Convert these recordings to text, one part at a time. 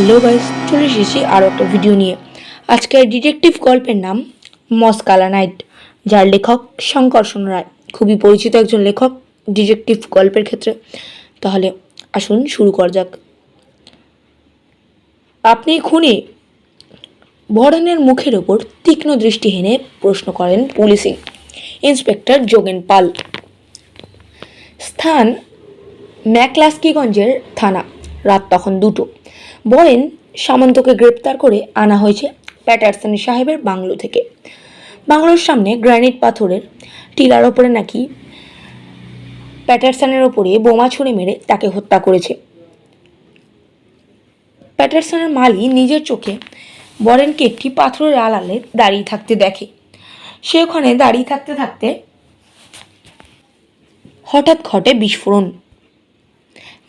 Hello guys চলে এসেছি আরও একটা ভিডিও নিয়ে। আজকের ডিটেকটিভ গল্পের নাম মস্কালা নাইট, যার লেখক শঙ্কর্ষণ রায়। খুবই পরিচিত একজন লেখক ডিটেকটিভ গল্পের ক্ষেত্রে। তাহলে আসুন শুরু করা যাক। আপনি খুনি বরেনের মুখের ওপর তীক্ষ্ণ দৃষ্টি হেনে প্রশ্ন করেন পুলিশিং। ইন্সপেক্টর যোগেন পাল। স্থান ম্যাকলাস্কিগঞ্জের থানা, রাত তখন দুটো। বরেন সামন্তকে গ্রেপ্তার করে আনা হয়েছে প্যাটারসন সাহেবের বাংলো থেকে। বাংলোর সামনে গ্রানাইট পাথরের টিলার ওপরে নাকি প্যাটারসনের ওপরে বোমা ছুঁড়ে মেরে তাকে হত্যা করেছে। প্যাটারসনের মালি নিজের চোখে বরেনকে একটি পাথরের আড়ালে দাঁড়িয়ে থাকতে দেখে। সে ওখানে দাঁড়িয়ে থাকতে থাকতে হঠাৎ ঘটে বিস্ফোরণ।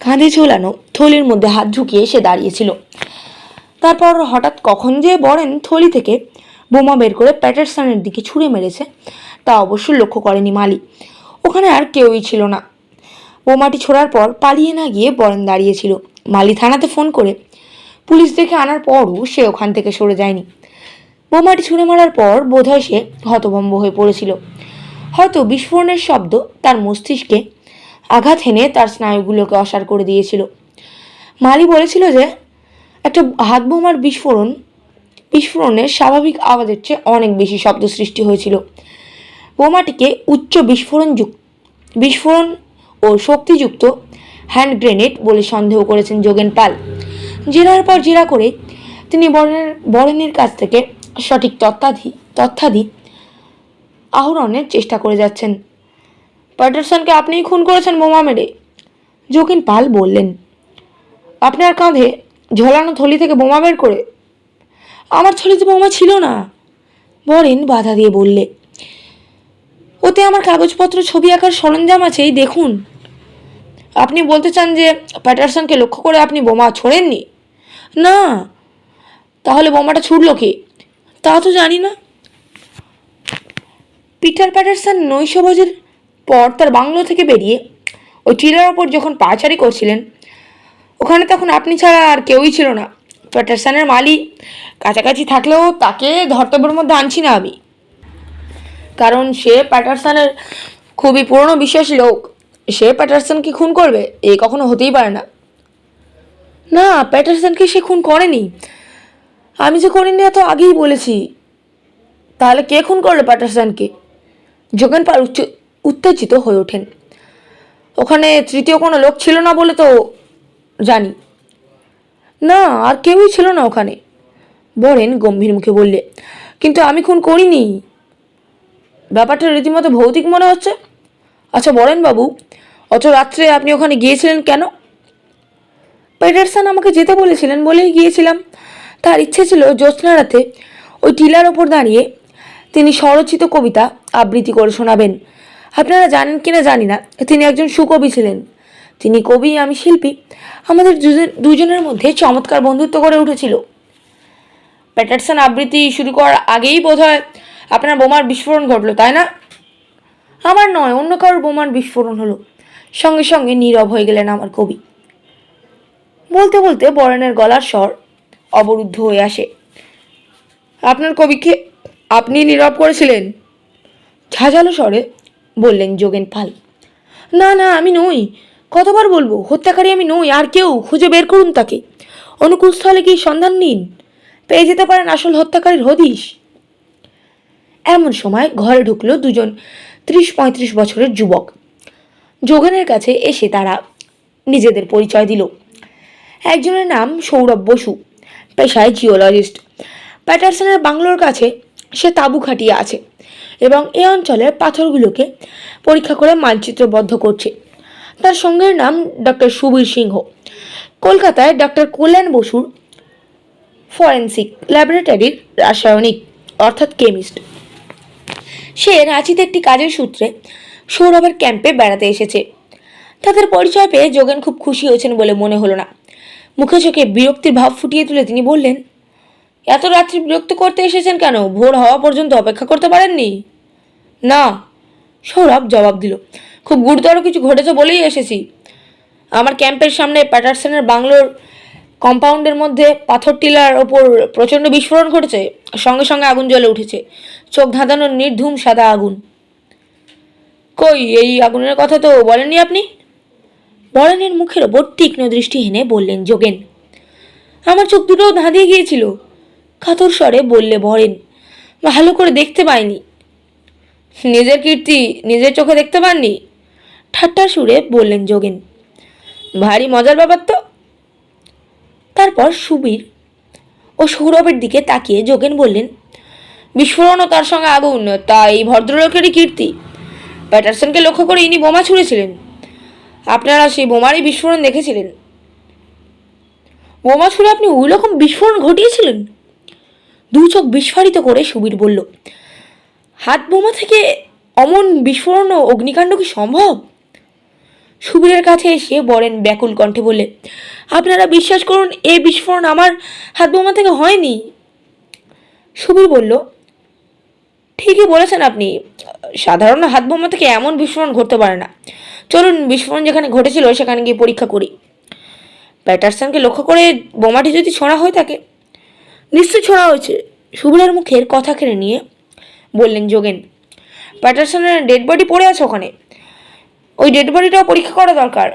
কাঁধে ঝোলানো থলির মধ্যে হাত ঢুকিয়ে সে দাঁড়িয়েছিল। তারপর হঠাৎ কখন যে বরেন থলি থেকে বোমা বের করে প্যাটারসনের দিকে ছুঁড়ে মেরেছে, তা অবশ্য লক্ষ্য করেনি মালি। ওখানে আর কেউই ছিল না। বোমাটি ছোড়ার পর পালিয়ে না গিয়ে বরেন দাঁড়িয়েছিল। মালি থানাতে ফোন করে পুলিশ দেখে আনার পরও সে ওখান থেকে সরে যায়নি। বোমাটি ছুঁড়ে মারার পর বোধহয় সে হতভম্ব হয়ে পড়েছিল। হয়তো বিস্ফোরণের শব্দ তার মস্তিষ্কে আঘাত হেনে তার স্নায়ুগুলোকে অসার করে দিয়েছিল। মালি বলেছিল যে, একটা হাত বোমার বিস্ফোরণ বিস্ফোরণের স্বাভাবিক আওয়াজের চেয়ে অনেক বেশি শব্দ সৃষ্টি হয়েছিল। বোমাটিকে উচ্চ বিস্ফোরণ বিস্ফোরণ ও শক্তিযুক্ত হ্যান্ড গ্রেনেড বলে সন্দেহ করেছেন যোগেন পাল। জেরার পর জেরা করে তিনি বরেনের বরেনের কাছ থেকে সঠিক তথ্যাধি তথ্যাদি আহরণের চেষ্টা করে যাচ্ছেন। প্যাটারসনকে আপনিই খুন করেছেন বোমা মেরে। যোগিন পাল বললেন, আপনার কাঁধে ঝোলানো থলি থেকে বোমা বের করে, আমার থলিতে বোমা ছিল না। বরেন বাধা দিয়ে বললে, ওতে আমার কাগজপত্র, ছবি আঁকার সরঞ্জাম আছে, এই দেখুন। আপনি বলতে চান যে প্যাটারসনকে লক্ষ্য করে আপনি বোমা ছোড়েননি? না। তাহলে বোমাটা ছুটল কে? তা তো জানি না। পিটার প্যাটারসন নৈশভোজের পর তার বাংলো থেকে বেরিয়ে ওই টিলার ওপর যখন পাচারি করছিলেন, ওখানে তখন আপনি ছাড়া আর কেউই ছিল না। প্যাটারসানের মালি কাছাকাছি থাকলেও তাকে ধর্তব্যের মধ্যে আনছি না আমি। কারণ সে প্যাটারসনের খুবই পুরনো বিশ্বাসী লোক। সে প্যাটারসনকে খুন করবে, এ কখনো হতেই পারে না। না, প্যাটারসনকে সে খুন করেনি। আমি যে করিনি এত আগেই বলেছি। তাহলে কে খুন করল প্যাটারসনকে? যোগেন পাল উচ্চ উত্তেজিত হয়ে ওঠেন। ওখানে তৃতীয় কোনো লোক ছিল না বলে তো জানি। না, আর কেউই ছিল না ওখানে, বরেন গম্ভীর মুখে বললে। কিন্তু আমি খুন করিনি। ব্যাপারটা রীতিমতো ভৌতিক মনে হচ্ছে। আচ্ছা বরেন বাবু, অত রাত্রে আপনি ওখানে গিয়েছিলেন কেন? পেটারসন আমাকে যেতে বলেছিলেন বলেই গিয়েছিলাম। তার ইচ্ছে ছিল জ্যোৎস্না রাতে ওই টিলার ওপর দাঁড়িয়ে তিনি স্বরচিত কবিতা আবৃত্তি করে শোনাবেন। আপনারা জানেন কিনা জানি না। তিনি একজন সুকবি ছিলেন। তিনি কবি, আমি শিল্পী। আমাদের দুজন, দুজনের মধ্যে চমৎকার বন্ধুত্ব গড়ে উঠেছিল। প্যাটারসন আবৃত্তি শুরু করার আগেই বোধ হয় আপনার বোমার বিস্ফোরণ ঘটলো, তাই না? আমার নয়, অন্য কারোর বোমার বিস্ফোরণ হলো। সঙ্গে সঙ্গে নীরব হয়ে গেলেন আমার কবি। বলতে বলতে বরেনের গলার স্বর অবরুদ্ধ হয়ে আসে। আপনার কবিকে আপনি নীরব করেছিলেন? ঝাঁঝালো স্বরে বললেন যোগেন পাল। না না, আমি নই। কতবার বলব, হত্যাকারী আমি নই, আর কেউ, খুঁজে বের করুন তাকে। অনুকূল স্থলে কি সন্ধান নিন? পেয়ে যেতে পারেন আসল হত্যাকারীর হদিশ। এমন সময় ঘরে ঢুকলো দুজন ত্রিশ পঁয়ত্রিশ বছরের যুবক। যোগেনের কাছে এসে তারা নিজেদের পরিচয় দিল। একজনের নাম সৌরভ বসু, পেশায় জিওলজিস্ট। প্যাটারসনের বাংলোর কাছে সে তাঁবু খাটিয়ে আছে। এবং এ অঞ্চলের পাথরগুলোকে পরীক্ষা করে মানচিত্রবদ্ধ করছে। তার সঙ্গের নাম ডক্টর সুবীর সিংহ। কলকাতায় ডক্টর কল্যাণ বসুর ফরেন্সিক ল্যাবরেটরির রাসায়নিক, অর্থাৎ কেমিস্ট সে রাঁচিতে একটি কাজের সূত্রে সৌরভের ক্যাম্পে বেড়াতে এসেছে। তাদের পরিচয় পেয়ে যোগেন খুব খুশি হয়েছেন বলে মনে হলো না। মুখে চোখে বিরক্তির ভাব ফুটিয়ে তুলে তিনি বললেন এত রাত্রি বিরক্ত করতে এসেছেন কেন? ভোর হওয়া পর্যন্ত অপেক্ষা করতে পারেননি? না। সৌরভ জবাব দিল, খুব গুরুতর কিছু ঘটেছে বলেই এসেছি। আমার ক্যাম্পের সামনে প্যাটারসনের বাংলোর কম্পাউন্ডের মধ্যে পাথর টিলার ওপর প্রচণ্ড বিস্ফোরণ ঘটেছে। সঙ্গে সঙ্গে আগুন জ্বলে উঠেছে। চোখ ধাঁধানোর নির্ধুম সাদা আগুন। কই, এই আগুনের কথা তো বলেননি আপনি? বরেনের মুখের ওপর তীক্ষ্ণ দৃষ্টি হেনে বললেন, যোগেন, আমার চোখ দুটো ধাঁধিয়ে গিয়েছিল। কাতর স্বরে বললে বরেন, ভালো করে দেখতে পাইনি। নিজের কীর্তি নিজের চোখে দেখতে পাননি? ঠাট্টা সুরে বললেন যোগেন, ভারী মজার ব্যাপার তো? তারপর সুবীর ও সৌরভের দিকে তাকিয়ে যোগেন বললেন বিস্ফোরণ ও তার সঙ্গে আগুন তা এই ভদ্রলোকেরই কীর্তি। প্যাটারসনকে লক্ষ্য করে ইনি বোমা ছুঁড়েছিলেন। আপনারা সেই বোমারই বিস্ফোরণ দেখেছিলেন। বোমা ছুঁড়ে আপনি ওই রকম বিস্ফোরণ ঘটিয়েছিলেন? দু চোখ বিস্ফারিত করে সুবীর বলল, হাত বোমা থেকে অমন বিস্ফোরণ ও অগ্নিকাণ্ড কি সম্ভব? সুবীরের কাছে এসে বরেন ব্যাকুল কণ্ঠে বললে, আপনারা বিশ্বাস করুন, এ বিস্ফোরণ আমার হাত বোমা থেকে হয়নি? সুবীর বলল, ঠিকই বলেছেন আপনি, সাধারণ হাত বোমা থেকে এমন বিস্ফোরণ ঘটতে পারে না। চলুন, বিস্ফোরণ যেখানে ঘটেছিল সেখানে গিয়ে পরীক্ষা করি। প্যাটারসনকে লক্ষ্য করে বোমাটি যদি ছোঁড়া হয়ে থাকে নিশ্চয়ই ছোঁড়া হয়েছে। সুবীরের মুখের কথা কেড়ে নিয়ে বললেন, যোগেন, প্যাটারসনের ডেড বডি পড়ে আছে ওখানে। ওই ডেড বডিটাও পরীক্ষা করা দরকার।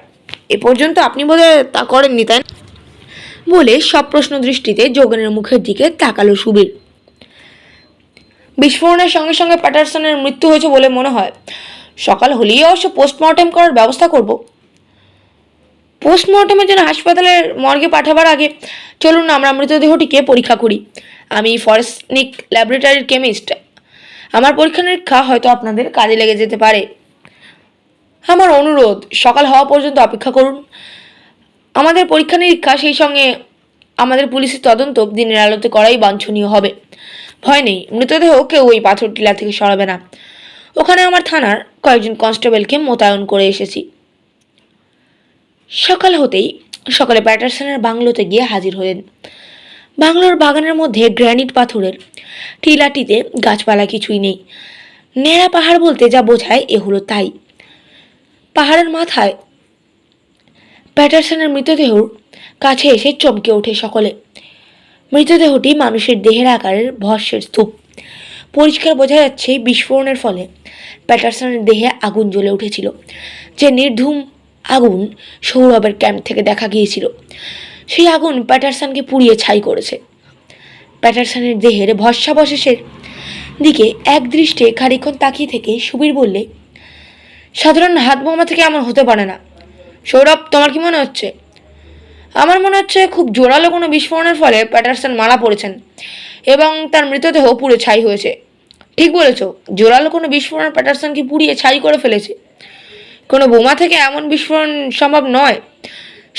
এ পর্যন্ত আপনি বোধহয় তা করেননি, তাই বলে সব প্রশ্ন দৃষ্টিতে যোগেনের মুখের দিকে তাকালো সুবীর। বিস্ফোরণের সঙ্গে সঙ্গে প্যাটারসনের মৃত্যু হয়েছে বলে মনে হয়। সকাল হলেই অবশ্য পোস্টমর্টেম করার ব্যবস্থা করব। পোস্টমর্টেমের জন্য হাসপাতালের মর্গে পাঠাবার আগে চলুন আমরা মৃতদেহটিকে পরীক্ষা করি। আমি ফরেস্টনিক ল্যাবরেটরির কেমিস্ট। আমার পরীক্ষা নিরীক্ষা হয়তো আপনাদের কাজে লেগে যেতে পারে। আমার অনুরোধ, সকাল হওয়া পর্যন্ত অপেক্ষা করুন। আমাদের পরীক্ষা নিরীক্ষা সেই সঙ্গে আমাদের পুলিশের তদন্ত দিনের আলোতে করাই বাঞ্ছনীয় হবে। ভয় নেই, মৃতদেহ কেউ ওই পাথর টিলা থেকে সরাবে না। ওখানে আমার থানার কয়েকজন কনস্টেবলকে মোতায়েন করে এসেছি। সকাল হতেই সকালে প্যাটারসনের বাংলোতে গিয়ে হাজির হলেন। বাংলোর বাগানের মধ্যে গ্র্যানিট পাথরের টিলাটিতে গাছপালা কিছুই নেই। ন্যাড়া পাহাড় বলতে যা বোঝায় এ হলো তাই। পাহাড়ের মাথায় প্যাটারসনের মৃতদেহর কাছে এসে চমকে ওঠে সকলে। মৃতদেহটি মানুষের দেহের আকারের ভস্যের স্তূপ। পরিষ্কার বোঝা যাচ্ছে বিস্ফোরণের ফলে প্যাটারসনের দেহে আগুন জ্বলে উঠেছিল, যে নির্ধুম আগুন সৌরভের ক্যাম্প থেকে দেখা গিয়েছিল। সেই আগুন প্যাটারসনকে পুড়িয়ে ছাই করেছে। প্যাটারসনের দেহের ভস্যাবশেষের দিকে এক দৃষ্টে খানিক্ষণ তাকিয়ে থেকে সুবীর বললে, সাধারণ হাত বোমা থেকে এমন হতে পারে না। সৌরভ, তোমার কি মনে হচ্ছে? আমার মনে হচ্ছে খুব জোরালো কোনো বিস্ফোরণের ফলে প্যাটারসন মারা পড়েছেন এবং তার মৃতদেহ পুড়ে ছাই হয়েছে। ঠিক বলেছ, জোরালো কোনো বিস্ফোরণ প্যাটারসনকে পুড়িয়ে ছাই করে ফেলেছে। কোনো বোমা থেকে এমন বিস্ফোরণ সম্ভব নয়।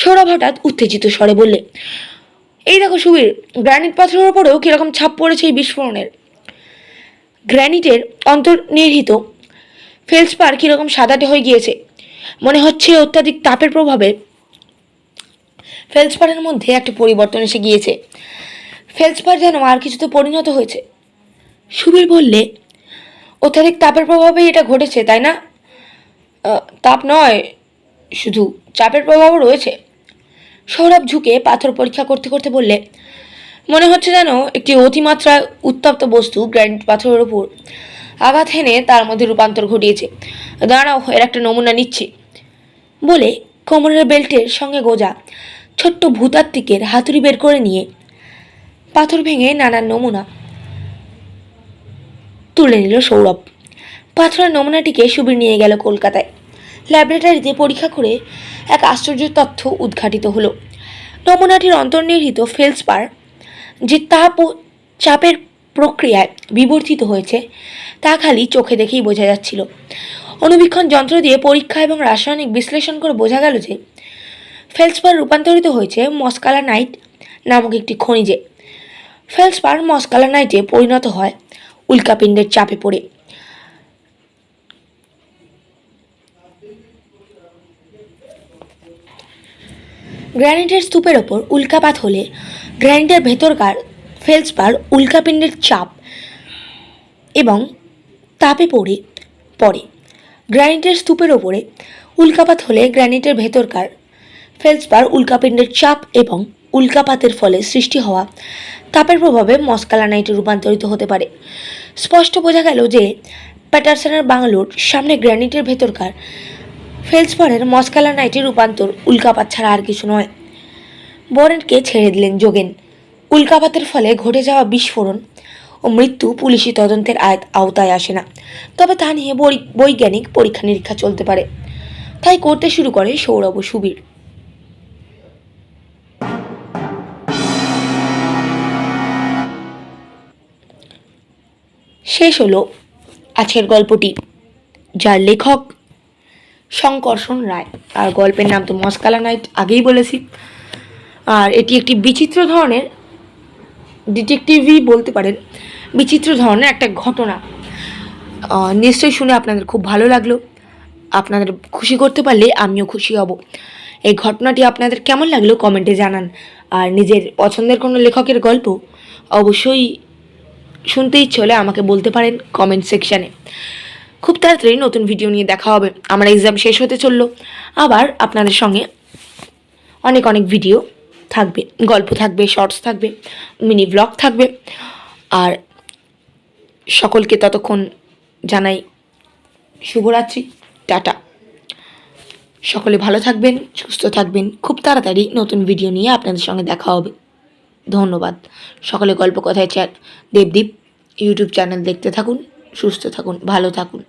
সৌরভ হঠাৎ উত্তেজিত স্বরে বললে, এই দেখো সুবীর, গ্রানিট পাথরের ওপরেও কীরকম ছাপ পড়েছে এই বিস্ফোরণের। গ্র্যানিটের অন্তর্নিহিত ফেলসপার কীরকম সাদাটে হয়ে গিয়েছে। মনে হচ্ছে অত্যাধিক তাপের প্রভাবে ফেলসপারের মধ্যে একটা পরিবর্তন এসে গিয়েছে। ফেলসপার যেন আর কিছুতে পরিণত হয়েছে। সুবীর বললে, অত্যাধিক তাপের প্রভাবে এটা ঘটেছে, তাই না? তাপ নয়, শুধু চাপের প্রভাবও রয়েছে। সৌরভ ঝুঁকে পাথর পরীক্ষা করতে করতে বললে, মনে হচ্ছে যেন একটি অতিমাত্রায় উত্তপ্ত বস্তু গ্র্যান্ড পাথরের ওপর আঘাত হেনে তার মধ্যে রূপান্তর ঘটিয়েছে। দাঁড়াও, এর একটা নমুনা নিচ্ছি। বলে কোমরের বেল্টের সঙ্গে গোজা ছোট্ট ভূতাত্ত্বিকের হাতুড়ি বের করে নিয়ে পাথর ভেঙে নানান নমুনা তুলে নিল সৌরভ। পাথরের নমুনাটিকে সুবীর নিয়ে গেল কলকাতায়। ল্যাবরেটরিতে পরীক্ষা করে এক আশ্চর্য তথ্য উদ্ঘাটিত হলো। নমুনাটির অন্তর্নিহিত ফেলসপার যে তাপ ও চাপের প্রক্রিয়ায় বিবর্তিত হয়েছে, তা খালি চোখে দেখেই বোঝা যাচ্ছিল। অনুবীক্ষণ যন্ত্র দিয়ে পরীক্ষা এবং রাসায়নিক বিশ্লেষণ করে বোঝা গেল যে ফেলসপার রূপান্তরিত হয়েছে মস্কালানাইট নামক একটি খনিজে। ফেলসপার মস্কালানাইটে পরিণত হয় উল্কাপিণ্ডের চাপে পড়ে। গ্র্যানিটের স্তূপের ওপর উল্কাপাত হলে গ্র্যানিটের ভেতরকার ফেলসপার উল্কাপিণ্ডের চাপ এবং তাপে পড়ে পড়ে। গ্র্যানিটের স্তূপের ওপরে উল্কাপাত হলে গ্র্যানিটের ভেতরকার ফেলসপার উল্কাপিণ্ডের চাপ এবং উল্কাপাতের ফলে সৃষ্টি হওয়া তাপের প্রভাবে মস্কালানাইটে রূপান্তরিত হতে পারে। স্পষ্ট বোঝা গেল যে প্যাটারসনের বাংলোর সামনে গ্র্যানিটের ভেতরকার ফেলসপরের মস্কালানাইটে রূপান্তর উল্কাপাত ছাড়া আর কিছু নয়। বরেনকে ছেড়ে দিলেন যোগেন। উল্কাপাতের ফলে ঘটে যাওয়া বিস্ফোরণ ও মৃত্যু পুলিশি তদন্তের আয়ত আওতায় আসে না। তবে তা নিয়ে বৈজ্ঞানিক পরীক্ষা নিরীক্ষা চলতে পারে। তাই করতে শুরু করে সৌরভ সুবীর। শেষ হলো আজকের গল্পটি। যার লেখক শঙ্কর্ষণ রায়। আর গল্পের নাম তো মস্কালা নাইট, আগেই বলেছি। আর এটি একটি বিচিত্র ধরনের ডিটেকটিভই বলতে পারেন, বিচিত্র ধরনের একটা ঘটনা। নিশ্চয়ই শুনে আপনাদের খুব ভালো লাগল। আপনাদের খুশি করতে পারলে আমিও খুশি হব। এই ঘটনাটি আপনাদের কেমন লাগল কমেন্টে জানান। আর নিজের পছন্দের কোনো লেখকের গল্প অবশ্যই শুনতে ইচ্ছে হলে আমাকে বলতে পারেন কমেন্ট সেকশানে। খুব তাড়াতাড়ি নতুন ভিডিও নিয়ে দেখা হবে। আমার এক্সাম শেষ হতে চলল। আবার আপনাদের সঙ্গে অনেক অনেক ভিডিও থাকবে। গল্প থাকবে শর্টস থাকবে মিনি ব্লগ থাকবে। আর সকলকে ততক্ষণ জানাই শুভরাত্রি, টাটা। সকলে ভালো থাকবেন, সুস্থ থাকবেন। খুব তাড়াতাড়ি নতুন ভিডিও নিয়ে আপনাদের সঙ্গে দেখা হবে। ধন্যবাদ। সকলে গল্প কথায় চ্যাট দেবদীপ ইউটিউব চ্যানেল দেখতে থাকুন, সুস্থ থাকুন, ভালো থাকুন।